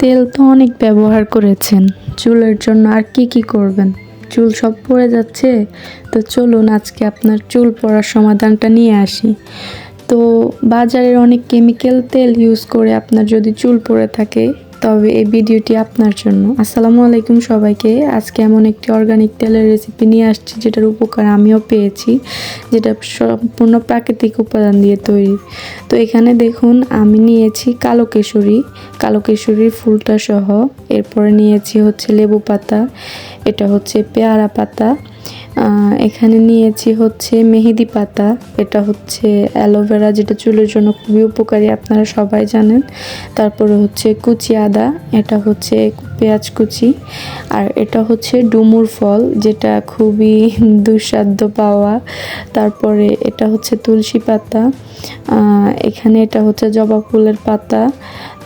তেল তো অনেক ব্যবহার করেছেন। চুলের জন্য আর কি কি করবেন? চুল সব পড়ে যাচ্ছে। তো চলুন আজকে আপনার চুল পড়ার সমাধানটা নিয়ে আসি। তো বাজারের অনেক কেমিক্যাল তেল ইউজ করে আপনার যদি চুল পড়ে থাকে তবে এই ভিডিওটি আপনার জন্য। আসসালামু আলাইকুম সবাইকে। আজকে এমন একটি অর্গানিক তেলের রেসিপি নিয়ে আসছি, যেটার উপকার আমিও পেয়েছি, যেটা সম্পূর্ণ প্রাকৃতিক উপাদান দিয়ে তৈরি। তো এখানে দেখুন, আমি নিয়েছি কালো কেশরী। কালো কেশরীর ফুলটা সহ, এরপরে নিয়েছি হচ্ছে লেবু পাতা, এটা হচ্ছে পেয়ারা পাতা। এখানে নিয়েছি হচ্ছে মেহেদি পাতা, এটা হচ্ছে অ্যালোভেরা যেটা চুলের জন্য খুবই উপকারী, আপনারা সবাই জানেন। তারপরে হচ্ছে কুচি আদা, এটা হচ্ছে পেঁয়াজ কুচি, আর এটা হচ্ছে ডুমুর ফল, যেটা খুবই দুঃসাধ্য পাওয়া। তারপরে এটা হচ্ছে তুলসী পাতা এখানে এটা হচ্ছে জবা ফুলের পাতা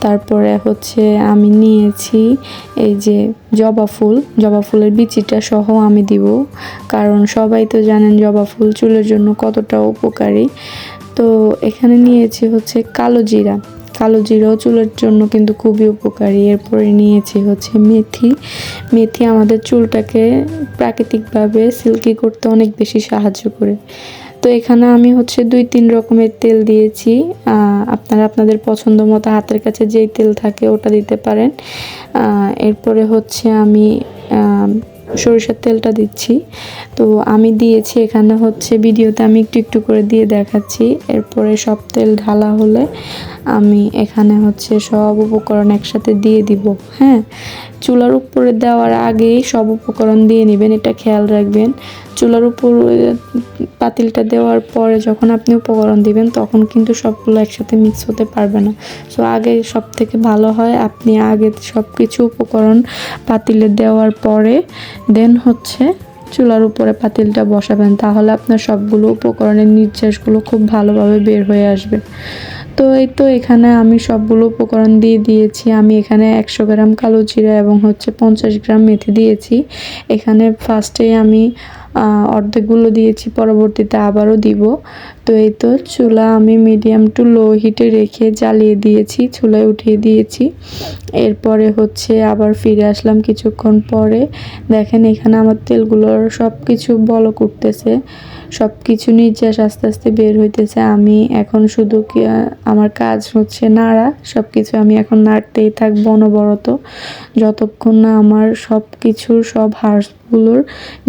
তারপরে হচ্ছে আমি নিয়েছি এই যে জবা ফুল। জবা ফুলের বিচিটা সহ আমি দিব। কারণ সবাই তো জানেন জবা ফুল চুলের জন্য কতটা উপকারী। তো এখানে নিয়েছি হচ্ছে কালো জিরা। কালো জিরাও চুলের জন্য কিন্তু খুবই উপকারী। এরপরে নিয়েছি হচ্ছে মেথি। মেথি আমাদের চুলটাকে প্রাকৃতিকভাবে সিল্কি করতে অনেক বেশি সাহায্য করে। তো এখানে আমি হচ্ছে দুই তিন রকমের তেল দিয়েছি। আপনারা আপনাদের পছন্দ মতো হাতের কাছে যেই তেল থাকে ওটা দিতে পারেন। এরপরে হচ্ছে আমি সরিষার তেলটা দিচ্ছি। তো আমি দিয়েছি এখানে হচ্ছে, ভিডিওতে আমি একটু একটু করে দিয়ে দেখাচ্ছি। এরপরে সব তেল ঢালা হলে আমি এখানে হচ্ছে সব উপকরণ একসাথে দিয়ে দিব হ্যাঁ? চুলার উপরে দেওয়ার আগেই সব উপকরণ দিয়ে নেবেন, এটা খেয়াল রাখবেন। চুলার উপর পাতিলটা দেওয়ার পরে যখন আপনি উপকরণ দিবেন, তখন কিন্তু সবগুলো একসাথে মিক্স হতে পারবে না। সো আগে সব থেকে ভালো হয় আপনি আগে সব কিছু উপকরণ পাতিলে দেওয়ার পরে দেন হচ্ছে চুলার উপরে পাতিলটা বসাবেন, তাহলে আপনার সবগুলো উপকরণের নির্যাসগুলো খুব ভালোভাবে বের হয়ে আসবে। তো এই তো এখানে আমি সবগুলো উপকরণ দিয়ে দিয়েছি। আমি এখানে একশো গ্রাম কালো জিরা এবং হচ্ছে পঞ্চাশ গ্রাম মেথি দিয়েছি। এখানে ফার্স্টে আমি অর্ধেকগুলো দিয়েছি, পরবর্তীতে আবারও দিব। তো এই তো চুলা আমি মিডিয়াম টু লো হিটে রেখে জ্বালিয়ে দিয়েছি, চুলায় উঠিয়ে দিয়েছি। এরপরে হচ্ছে আবার ফিরে আসলাম কিছুক্ষণ পরে। দেখেন এখানে আমার তেলগুলোর সব কিছু বলক উঠতেছে সব কিছু নির্যাস আস্তে আস্তে বের হইতেছে। আমি এখন শুধু আমার কাজ হচ্ছে নাড়া সব কিছু আমি এখন নাড়তেই থাকব অনবরত। যতক্ষণ না আমার সব কিছুর সব হাড়গুলোর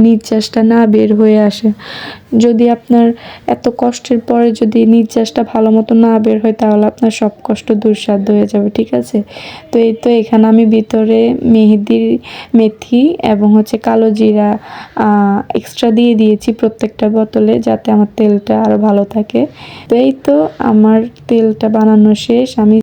নির্যাসটা না বের হয়ে আসে। যদি আপনার এত কষ্টের পরে যদি নির্যাসটা ভালো মতো না বের হয়, তাহলে আপনার সব কষ্ট দুঃসাধ্য হয়ে যাবে, ঠিক আছে? তো এই তো এখানে আমি ভিতরে মেহেদির মেথি এবং হচ্ছে কালো জিরা এক্সট্রা দিয়ে দিয়েছি প্রত্যেকটা বোতলে যাতে আমার তেলটা আরও ভালো থাকে। তো এই তো আমার তেলটা বানানো শেষ। আমি